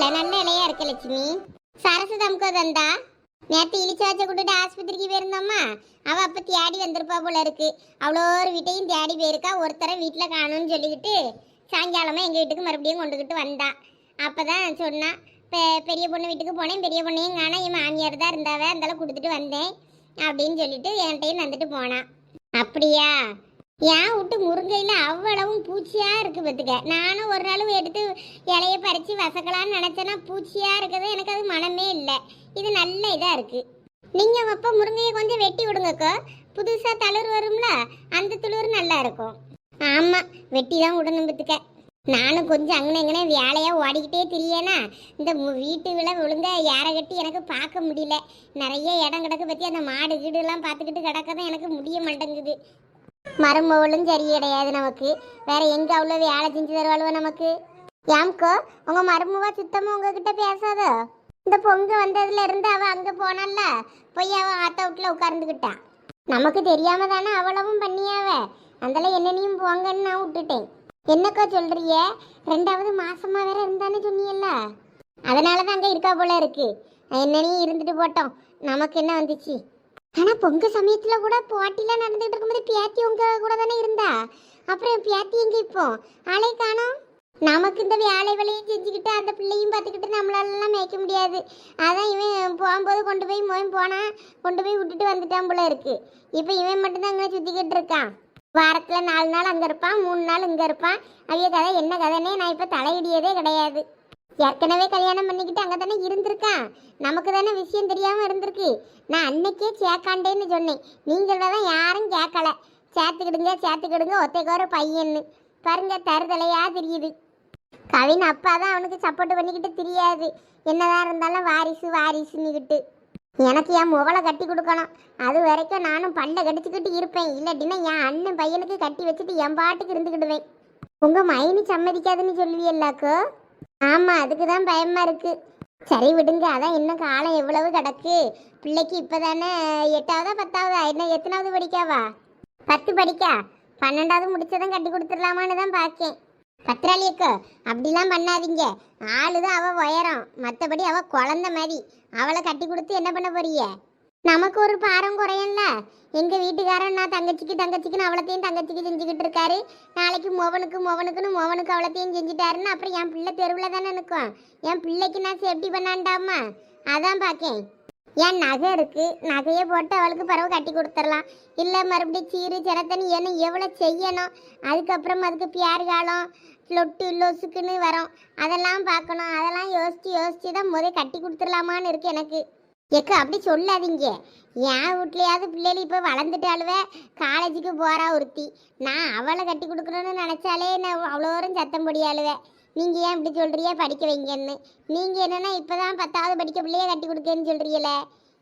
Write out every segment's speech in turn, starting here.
பரவாயில்ல நல்ல இலையா இருக்கு லட்சுமி. சரசுதம்கோ தந்தா. நேற்று இழிச்சாச்ச கூட்டிட்டு ஆஸ்பத்திரிக்கு போயிருந்தோம்மா. அவள் அப்போ தேடி வந்திருப்பா போல இருக்கு. அவ்வளோ ஒரு வீட்டையும் தேடி போயிருக்கா. ஒருத்தரை வீட்டில் காணும்னு சொல்லிக்கிட்டு சாயங்காலமாக எங்கள் வீட்டுக்கு மறுபடியும் கொண்டுக்கிட்டு வந்தா. அப்பதான் சொன்னான் பெ பெரிய பொண்ணு வீட்டுக்கு போனேன். பெரிய பொண்ணையும் காணா என் மாமியார் தான் இருந்தாவே. அந்தாலும் கொடுத்துட்டு வந்தேன். அப்படின்னு சொல்லிட்டு என்கிட்டையும் வந்துட்டு போனான் அப்படியா? ஏன் விட்டு முருங்கையில் அவ்வளவும் பூச்சியாக இருக்குது பார்த்துக்க. நானும் ஒரு நாளும் எடுத்து இலைய பறித்து வசக்கலான்னு நினச்சேன்னா பூச்சியாக இருக்குது எனக்கு அது மனமே இல்லை. இது நல்ல இதாக இருக்குது நீங்கள் அப்போ முருங்கையை கொஞ்சம் வெட்டி விடுங்கக்கோ. புதுசாக தளிர் வரும்ல அந்த துளிர் நல்லா இருக்கும். ஆமாம் வெட்டி தான் விடணும் பார்த்துக்க. நானும் கொஞ்சம் அங்கே எங்கனே வேலையாக ஓடிக்கிட்டே திரியேனா இந்த வீட்டு வீட்டுகளை விழுந்த யாரை கட்டி எனக்கு பார்க்க முடியல. நிறைய இடம் கிடக்கு பற்றி அந்த மாடு கீடுலாம் பார்த்துக்கிட்டு கிடக்க தான் எனக்கு முடிய மாட்டேங்குது. மருமகளும் சரி கிடையாது நமக்கு. வேற எங்க அவ்வளோ வேலை செஞ்சு தருவாளுவ நமக்கு? ஏம்கோ உங்க மருமவா சுத்தமா உங்ககிட்ட பேசாத? இந்த பொங்க வந்ததுல இருந்து அவ அங்க போனால போய் அவ ஆத்த வீட்டுல உட்கார்ந்துக்கிட்டா நமக்கு தெரியாம தானே அவ்வளவும் பண்ணியாவ அதெல்லாம் என்னனையும் போங்கன்னு நான் விட்டுட்டேன். என்னக்கா சொல்றிய ரெண்டாவது மாசமா வேற இருந்தானே சொன்னியல்ல அதனால தான் அங்க இருக்கா போல இருக்கு. என்னனையும் இருந்துட்டு போட்டோம். நமக்கு என்ன வந்துச்சு? ஆனா பொங்க சமயத்துல கூட போட்டிலாம் நடந்துட்டு இருக்கும்போது பியாத்தி உங்க கூட தானே இருந்தா? அப்புறம் பியாத்தி எங்க இப்போ? ஆளை காணோம். நமக்கு இந்த வேலை வேலையும் செஞ்சுக்கிட்டு அந்த பிள்ளையும் பார்த்துக்கிட்டு நம்மளாலலாம் மேய்க்க முடியாது. அதான் இவன் போகும்போது கொண்டு போய் மோயம் போனான் கொண்டு போய் விட்டுட்டு வந்துட்டான் போல இருக்கு. இப்போ இவன் மட்டும்தான் அங்கே சுற்றிக்கிட்டு இருக்கான். வாரத்தில் நாலு நாள் அங்கே இருப்பான் மூணு நாள் இங்கே இருப்பான். அவைய கதை என்ன கதைன்னே நான் இப்போ தலையிடியதே கிடையாது. ஏற்கனவே கல்யாணம் பண்ணிக்கிட்டு அங்கே தானே இருந்திருக்கான் நமக்கு தானே விஷயம் தெரியாமல் இருந்திருக்கு. நான் அன்னைக்கே சேர்க்காண்டேன்னு சொன்னேன். நீங்கள தான் யாரும் கேட்கல. சேர்த்துக்கிடுங்க சேர்த்துக்கிடுங்க ஒத்தைக்கு ஒரு பையன்னு. பாருங்க தருதலையா தெரியுது. கவின் அப்பா தான் அவனுக்கு சப்போர்ட் பண்ணிக்கிட்டு தெரியாது. என்னதான் இருந்தாலும் வாரிசு வாரிசுன்னுக்கிட்டு எனக்கு என் முகலை கட்டி கொடுக்கணும். அது வரைக்கும் நானும் பல்ல கடிச்சுக்கிட்டு இருப்பேன். இல்லாட்டினா என் அண்ணன் பையனுக்கு கட்டி வச்சுட்டு என் பாட்டுக்கு இருந்துக்கிடுவேன். உங்கள் மைனி சம்மதிக்காதுன்னு சொல்லுவியல்லாக்கோ? ஆமா அதுக்கு தான் பயமா இருக்கு. சரி விடுங்க அதான் இன்னும் காலம் எவ்வளவு கிடக்கு. பிள்ளைக்கு இப்பதானே எட்டாவதா பத்தாவதா? என்ன எத்தனாவது படிக்காவா? பத்து படிக்கா? பன்னெண்டாவது முடிச்சதும் கட்டி கொடுத்துடலாமான்னு தான் பார்க்கேன் பத்திராளியக்கோ அப்படிலாம் பண்ணாதீங்க. ஆளு தான் அவ உயரம். மற்றபடி அவ குழந்த மாதிரி. அவளை கட்டி கொடுத்து என்ன பண்ண போறீங்க? நமக்கு ஒரு பாரம் குறையல எங்க வீட்டுக்காரன் நான் தங்கச்சிக்கு தங்கச்சிக்குன்னு அவளத்தையும் தங்கச்சிக்கு செஞ்சுக்கிட்டு இருக்காரு. நாளைக்கு மோவனுக்கு மோவனுக்குன்னு மோவனுக்கு அவளத்தையும் செஞ்சுட்டாருன்னு அப்புறம் என் பிள்ளை தெருவில் தானே நிற்கும். என் பிள்ளைக்கு நான் சேஃப்டி பண்ணாண்டாமா? அதான் பார்க்கேன். என் நகை இருக்கு. நகையை போட்டு அவளுக்கு பறவை கட்டி கொடுத்துடலாம். இல்லை மறுபடியும் சீரு சிரத்தனி என்ன எவ்வளோ செய்யணும்? அதுக்கப்புறம் அதுக்கு பியார் காலம் லொட்டு லொசுக்குன்னு வரும். அதெல்லாம் பார்க்கணும். அதெல்லாம் யோசித்து யோசித்து தான் முதல் கட்டி கொடுத்துடலாமான்னு இருக்கு எனக்கு. எக்கு அப்படி சொல்லாதீங்க. என் வீட்லையாவது பிள்ளைகள் இப்போ வளர்ந்துட்டாளுவே காலேஜுக்கு போகிறா ஒருத்தி. நான் அவளை கட்டி கொடுக்கணும்னு நினச்சாலே நான் அவ்வளோ தூரம் சத்தம் பொடியாளுவே நீங்கள் ஏன் இப்படி சொல்கிறியா படிக்க வைங்கன்னு. நீங்கள் என்னன்னா இப்போதான் பத்தாவது படிக்க பிள்ளைய கட்டி கொடுக்கன்னு சொல்றீங்களே.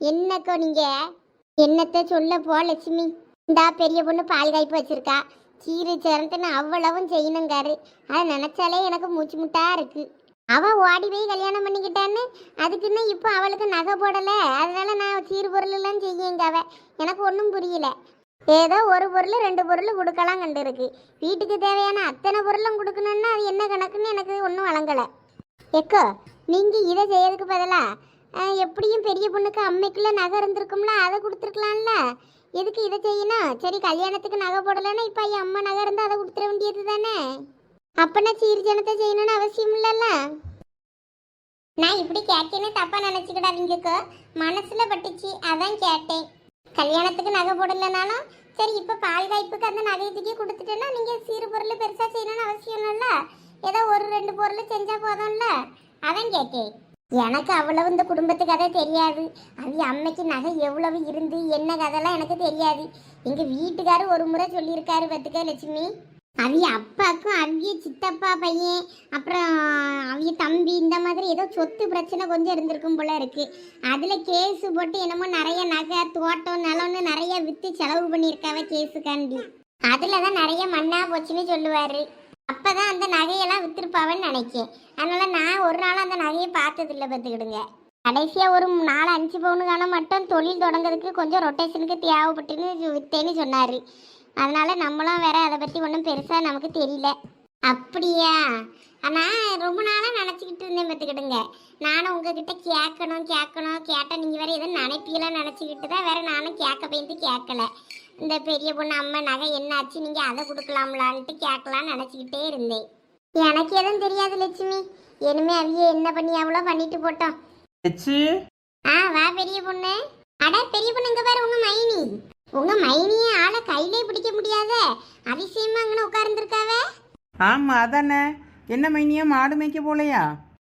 என்னக்கோ நீங்கள் என்னத்தை சொல்ல போ லட்சுமி. இந்தா பெரிய பொண்ணு பால் காய்ப்பு வச்சுருக்கா. சீரு சிறந்துன்னு அவ்வளவும் செய்யணுங்காரு. அதை நினச்சாலே எனக்கு மூச்சு முட்டாக இருக்குது அவ ஓடி போய் கல்யாணம் பண்ணிக்கிட்டான்னு அதுக்குன்னு இப்போ அவளுக்கு நகை போடலை. அதனால நான் சீர் பொருள் எல்லாம் செய்யுங்க அவ. எனக்கு ஒன்றும் புரியல. ஏதோ ஒரு பொருள் ரெண்டு பொருள் கொடுக்கலாம் கண்டு இருக்கு வீட்டுக்கு தேவையான அத்தனை பொருளும் கொடுக்கணும்னா அது என்ன கணக்குன்னு எனக்கு ஒன்றும் வழங்கலை. எக்கோ நீங்கள் இதை செய்யறதுக்கு பதிலாக எப்படியும் பெரிய பொண்ணுக்கு அம்மைக்குள்ள நகை இருந்திருக்கும்ல அதை கொடுத்துருக்கலாம்ல. எதுக்கு இதை செய்யணும்? சரி கல்யாணத்துக்கு நகை போடலைன்னா இப்போ ஐயா அம்மா நகை இருந்தால் அதை கொடுத்துட வேண்டியது தானே அப்பனா சீர்ஜனத்தை செய்யணும்னு அவசியம் இல்லைல்ல நான் இப்படி கேட்டேன்னு தப்பா நினைச்சுக்கிடாதீங்கக்கோ. மனசுல பட்டுச்சு அதான் கேட்டேன். கல்யாணத்துக்கு நகை போடலைனாலும் சரி இப்போ பால் வாய்ப்புக்கு அந்த நகையை தூக்கி கொடுத்துட்டேன்னா நீங்கள் சீறு பொருள் பெருசாக செய்யணும்னு அவசியம் இல்லைல்ல ஏதோ ஒரு ரெண்டு பொருள் செஞ்சால் போதும்ல? அதான் கேட்டேன். எனக்கு அவ்வளவு இந்த குடும்பத்து கதை தெரியாது. அது அம்மைக்கு நகை எவ்வளவு இருந்து என்ன கதைலாம் எனக்கு தெரியாது. எங்கள் வீட்டுக்காரர் ஒரு முறை சொல்லியிருக்காரு பத்துக்க லட்சுமி. அவிய அப்பாக்கும் அவிய சித்தப்பா பையன் அப்புறம் அவிய தம்பி இந்த மாதிரி ஏதோ சொத்து பிரச்சனை கொஞ்சம் இருந்திருக்கும் போல இருக்கு. அதில் கேஸு போட்டு என்னமோ நிறைய நகை தோட்டம் நிலம்னு நிறைய விற்று செலவு பண்ணியிருக்காவ கேஸுக்காண்டி. அதில் தான் நிறைய மண்ணாக போச்சுன்னு சொல்லுவார். அப்போ தான் அந்த நகையெல்லாம் விற்றுருப்பாவேன்னு நினைக்கேன். அதனால் நான் ஒரு நாள் அந்த நகையை பார்த்ததில்ல பார்த்துக்கிடுங்க. கடைசியாக ஒரு நாலு அஞ்சு பவுனுக்கான மட்டும் தொழில் தொடங்குறதுக்கு கொஞ்சம் ரொட்டேஷனுக்கு தேவைப்பட்டுன்னு விற்றேன்னு சொன்னார். அதனால நம்மளும் வேற அதை பத்தி ஒன்றும் பெருசா நமக்கு தெரியல. அப்படியா? நான் ரொம்ப நாளாக நினச்சிக்கிட்டு இருந்தேன் பார்த்துக்கிடுங்க. நானும் உங்ககிட்ட கேட்கணும் கேட்கணும். கேட்டால் நீங்கள் வேற எதுவும் நினைப்பீலாம் நினச்சிக்கிட்டு தான் வேற நானும் கேட்க பயந்து கேட்கல. இந்த பெரிய பொண்ணு அம்மா நகை என்னாச்சு? நீங்கள் அதை கொடுக்கலாம்லான்ட்டு கேட்கலான்னு நினச்சிக்கிட்டே இருந்தேன். எனக்கு எதுவும் தெரியாது லட்சுமி. இனிமே அவிய என்ன பண்ணி அவ்வளோ பண்ணிட்டு போட்டோம். ஆ வா பெரிய பொண்ணு. அட பெரிய பொண்ணு இங்க பாரு உங்க மைனி. உங்க மைனிய ஆளை கையிலே பிடிக்க முடியாத. அதிசயமா அங்கே உட்கார்ந்துருக்காவ? ஆமா அதானே. என்ன மைனியா மாடு மேய்க்க போலையா?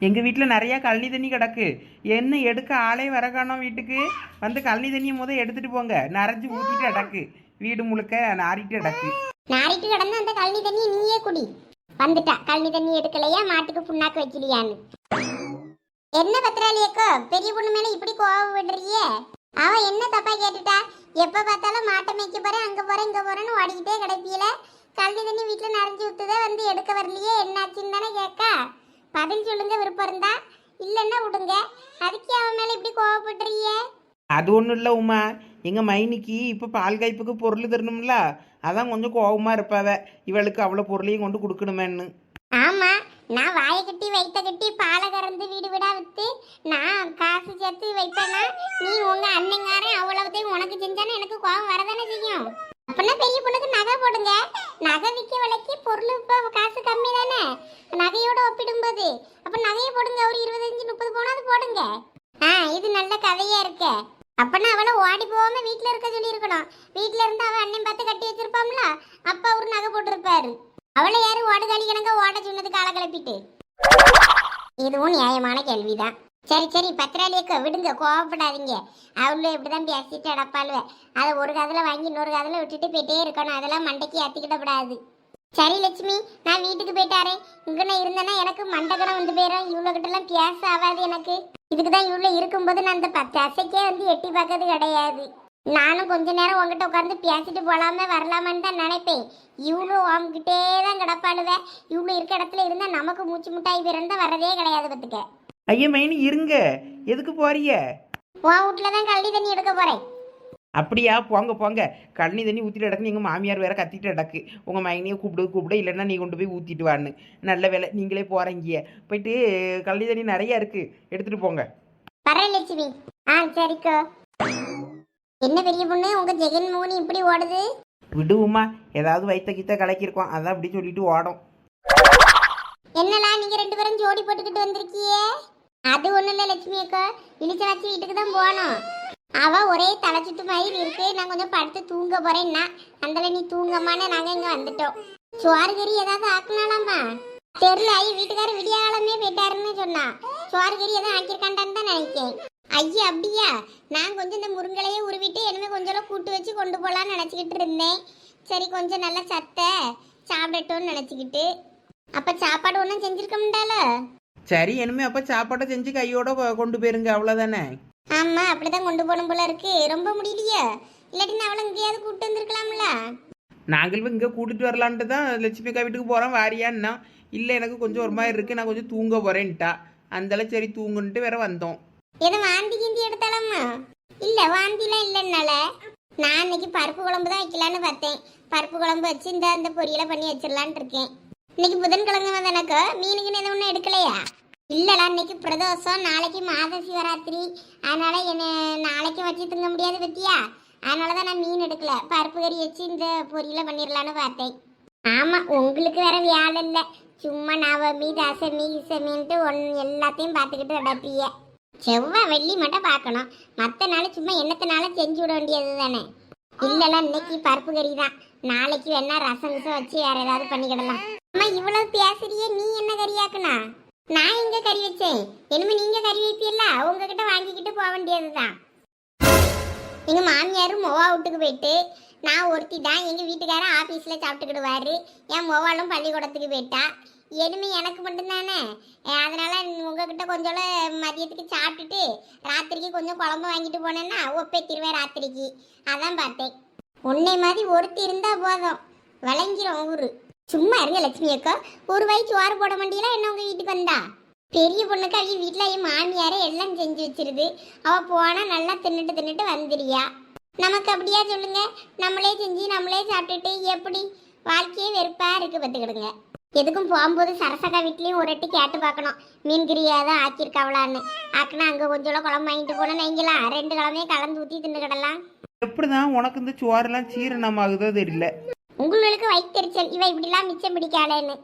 எங்க வீட்டில் நிறைய கழனி தண்ணி கிடக்கு. என்ன எடுக்க ஆளே வர காணோம் வீட்டுக்கு? வந்து கழனி தண்ணியை முத எடுத்துட்டு போங்க. நரைஞ்சு ஊத்திட்டு அடக்கு. வீடு முழுக்க நாரிட்டு அடக்கு. நாரிட்டு கிடந்த அந்த கழனி தண்ணியை நீயே குடி. வந்துட்டா. கழனி தண்ணி எடுக்கலையா? மாட்டுக்கு புண்ணாக்கு வைக்கலையான்னு. என்ன பத்திராளியக்கோ பெரிய பொண்ணு மேல இப்படி கோவம் விடுறியே அவ என்ன தப்பா கேட்டுட்டா? எப்ப பார்த்தாலும் மாட்டை மேய்க்க போறேன் அங்க போறேன் இங்க போறேன்னு ஓடிக்கிட்டே கிடைப்பியல கல்வி தண்ணி வீட்டுல நிறைஞ்சு விட்டுதே வந்து எடுக்க வரலையே என்னாச்சுன்னு தானே கேட்கா? பதில் சொல்லுங்க விருப்பம் இருந்தா. இல்லைன்னா விடுங்க. அதுக்கு அவன் மேல இப்படி கோவப்படுறீங்க? அது ஒன்றும் இல்லை உமா. எங்கள் மைனிக்கு இப்போ பால் காய்ப்புக்கு பொருள் தரணும்ல. அதான் கொஞ்சம் கோபமாக இருப்பாவ. இவளுக்கு அவ்வளோ பொருளையும் கொண்டு கொடுக்கணுமேன்னு. நான் வாயை கட்டி வைத்த கட்டி பாலை கறந்து வீடு வீடா வித்து நான் காசு சேர்த்து வைப்பேன்னா நீ உங்க அண்ணங்காரன் அவ்வளவுத்தையும் உனக்கு செஞ்சானே எனக்கு கோபம் வரதானே செய்யும்? அப்படின்னா பெரிய பொண்ணுக்கு நகை போடுங்க. நகை விற்க விலைக்கு பொருள் இப்போ காசு கம்மி தானே? நகையோட ஒப்பிடும்போது. அப்ப நகையை போடுங்க. ஒரு இருபத்தஞ்சு முப்பது போனாது போடுங்க. ஆ இது நல்ல கதையா இருக்கு. அப்பனா அவளை ஓடி போகாம வீட்டில் இருக்க சொல்லி இருக்கணும் இருந்து அவன் அண்ணன் பார்த்து கட்டி வச்சிருப்பாம்ல? அப்பா ஒரு நகை போட்டிருப்பாரு. அவளை யாரும் ஓடுகாலி கணக்க கால இதுவும் நியாயமான கேள்விதான். சரி சரி பத்திராளியக்க விடுங்க கோவப்படாதீங்க. அவளும் இப்படிதான் பேசிட்டு அடப்பாளுவ அதை ஒரு காதில் வாங்கி இன்னொரு காதில் விட்டுட்டு போயிட்டே இருக்கணும். அதெல்லாம் மண்டைக்கு ஏற்றிக்கிடப்படாது சரி லட்சுமி நான் வீட்டுக்கு போயிட்டாரேன் இங்க நான் இருந்தேன்னா எனக்கு மண்டகடம் வந்து போயிடும் இவ்வளோ கிட்டலாம் பேச ஆகாது எனக்கு. இதுக்கு தான் இவ்வளோ இருக்கும்போது நான் அந்த பத்து அசைக்கே வந்து எட்டி பார்க்கறது கிடையாது. நானும் கொஞ்ச நேரம் உங்ககிட்ட உட்காந்து பேசிட்டு போலாமே வரலாமான்னு தான் நினைப்பேன். இவ்வளோ உங்ககிட்டே தான் கிடப்பாளுவே. இவ்வளோ இருக்க இடத்துல இருந்தால் நமக்கு மூச்சு முட்டாய் பிறந்தா வரதே கிடையாது பார்த்துக்க. ஐயா மைனி இருங்க. எதுக்கு போறிய உன் வீட்டில் தான் கல்வி தண்ணி எடுக்க போகிறேன் அப்படியா? போங்க போங்க. கழனி தண்ணி ஊற்றிட்டு அடக்கு எங்கள் மாமியார் வேற கத்திட்டு அடக்கு உங்கள் மைனியை கூப்பிடு கூப்பிடு. இல்லைன்னா நீ கொண்டு போய் ஊற்றிட்டு வான்னு. நல்ல வேலை நீங்களே போகிறீங்க போயிட்டு கழனி தண்ணி நிறையா இருக்குது எடுத்துகிட்டு போங்க. வரேன் லட்சுமி. ஆ சரிக்கோ. என்ன பெரிய பொண்ணு? உங்க ஜெகன் மோகனி இப்படி ஓடுது? விடுவோமா ஏதாவது வைத்த கித்த கலக்கியிருக்கோம். அதான் அப்படி சொல்லிட்டு ஓடும். என்னலா நீங்க ரெண்டு பேரும் ஜோடி போட்டுக்கிட்டு வந்திருக்கியே? அது ஒண்ணும் இல்ல லட்சுமி அக்கா. இளிச்சவாச்சி வீட்டுக்கு தான் போகணும் அவ ஒரே தலை சுத்து மாதிரி இருக்கு நான் கொஞ்சம் படுத்து தூங்க போறேன்னா அந்தல நீ தூங்கம்மான்னு நாங்க இங்க வந்துட்டோம். சோறு கறி ஏதாவது ஆக்குனாலாமா தெரியல வீட்டுக்காரர் விடிய காலமே போயிட்டாருன்னு சொன்னா சோறு கறி எதுவும் ஆக்கியிருக்காண்டான்னு தான் நினைக்கேன். ஐயா அப்படியா? நான் கொஞ்சம் இந்த முருங்கலையே உருவிட்டு இனிமே கொஞ்சம் கூட்டு வச்சு கொண்டு போலான்னு நினச்சிக்கிட்டு இருந்தேன். சரி கொஞ்சம் நல்லா சத்தை சாப்பிடட்டும்னு நினச்சிக்கிட்டு. அப்ப சாப்பாடு ஒன்றும் செஞ்சிருக்க முடியால? சரி இனிமே அப்போ சாப்பாட்டை செஞ்சு கையோட கொண்டு போயிருங்க அவ்வளோதானே ஆமா அப்படிதான் கொண்டு போகணும் போல இருக்கு. ரொம்ப முடியலையே. இல்லாட்டி நான் அவளை எங்கேயாவது கூப்பிட்டு வந்திருக்கலாம்ல? நாங்கள் இங்கே கூட்டிட்டு வரலான்ட்டு தான் லட்சுமி அக்கா வீட்டுக்கு போகிறோம் வாரியான்னா இல்லை எனக்கு கொஞ்சம் ஒரு மாதிரி இருக்குது நான் கொஞ்சம் தூங்க போகிறேன்ட்டா அந்தால சரி தூங்குன்ட்டு வேற வந்தோம். எதுவும் வாந்தி கிந்தி எடுத்தாலம்மா இல்ல வாந்திலாம் இல்லைன்னால நான் இன்னைக்கு பருப்பு குழம்பு தான் வைக்கலான்னு பார்த்தேன். பருப்பு குழம்பு வச்சு இந்த அந்த பொரியலை பண்ணி வச்சிடலான்னு இருக்கேன். இன்னைக்கு புதன்கிழமை தானக்கா மீனுக்குன்னு எதுவும் ஒன்றும் எடுக்கலையா? இல்லடா இன்னைக்கு பிரதோஷம். நாளைக்கு மாத சிவராத்திரி. அதனால என்ன நாளைக்கு வச்சு தூங்க முடியாது பத்தியா? அதனால தான் நான் மீன் எடுக்கல. பருப்பு கறி வச்சு இந்த பொரியலை பண்ணிடலான்னு பார்த்தேன். ஆமா உங்களுக்கு வேற வேலை இல்லை சும்மா நவமி தசமி இசமின்ட்டு ஒன் எல்லாத்தையும் பார்த்துக்கிட்டு நடப்பிய செவ்வாய் வெள்ளி மட்டும் பார்க்கணும். மற்ற நாள் சும்மா என்னத்தனால செஞ்சு விட வேண்டியது தானே இல்லைன்னா இன்னைக்கு பருப்பு கறி தான். நாளைக்கு வேணா ரசம் விசம் வச்சு வேற ஏதாவது பண்ணிக்கிடலாம். அம்மா இவ்வளவு பேசுறியே நீ என்ன கறியாக்குனா? நான் எங்க கறி வச்சேன்? இனிமே நீங்க கறி வைப்பீல்ல? உங்ககிட்ட வாங்கிக்கிட்டு போக வேண்டியதுதான். எங்க மாமியாரும் மொவா வீட்டுக்கு போயிட்டு நான் ஒருத்தி தான் எங்க வீட்டுக்காரன் ஆபீஸ்ல சாப்பிட்டுக்கிடுவாரு. என் மொவாலும் பள்ளிக்கூடத்துக்கு போயிட்டா. இனிமே எனக்கு மட்டும்தானே? அதனால் உங்ககிட்ட கொஞ்சம் மதியத்துக்கு சாப்பிட்டுட்டு ராத்திரிக்கு கொஞ்சம் குழம்பு வாங்கிட்டு போனேன்னா ஒப்பேத்திருவேன் ராத்திரிக்கு. அதான் பார்த்தேன். உன்னை மாதிரி ஒருத்தி இருந்தால் போதும். விளங்கிரும் ஊர். சும்மா இருங்க லட்சுமி அக்கா. ஒரு வயசு சோறு போட மாட்டீங்களா? என்ன உங்கள் வீட்டுக்கு வந்தா? பெரிய பொண்ணுக்கு அவங்க வீட்டில் என் மாமியாரே எல்லாம் செஞ்சு வச்சிருது. அவள் போனால் நல்லா தின்னுட்டு தின்னுட்டு வந்துடுறியா நமக்கு அப்படியா சொல்லுங்க? நம்மளே செஞ்சு நம்மளே சாப்பிட்டுட்டு எப்படி? வாழ்க்கையே வெறுப்பாக இருக்கு பார்த்துக்கிடுங்க. எதுக்கும் போகும்போது சரசக்கா வீட்லயும் ஒரு எட்டு கேட்டு பார்க்கணும். மீன் கிரியா தான் ஆக்கியிருக்காவளான்னு. ஆக்குனா அங்கே கொஞ்சம் குழம்பு வாங்கிட்டு போனா நீங்களா ரெண்டு கிழமையும் கலந்து ஊற்றி தின்னு கிடலாம் எப்படிதான் உனக்கு இந்த சோறுலாம் சீரணமாகுதோ தெரியல. உங்களுக்கு வயிற்றுச்சல். இவ இப்படிலாம் மிச்சம் பிடிக்காளேன்னு.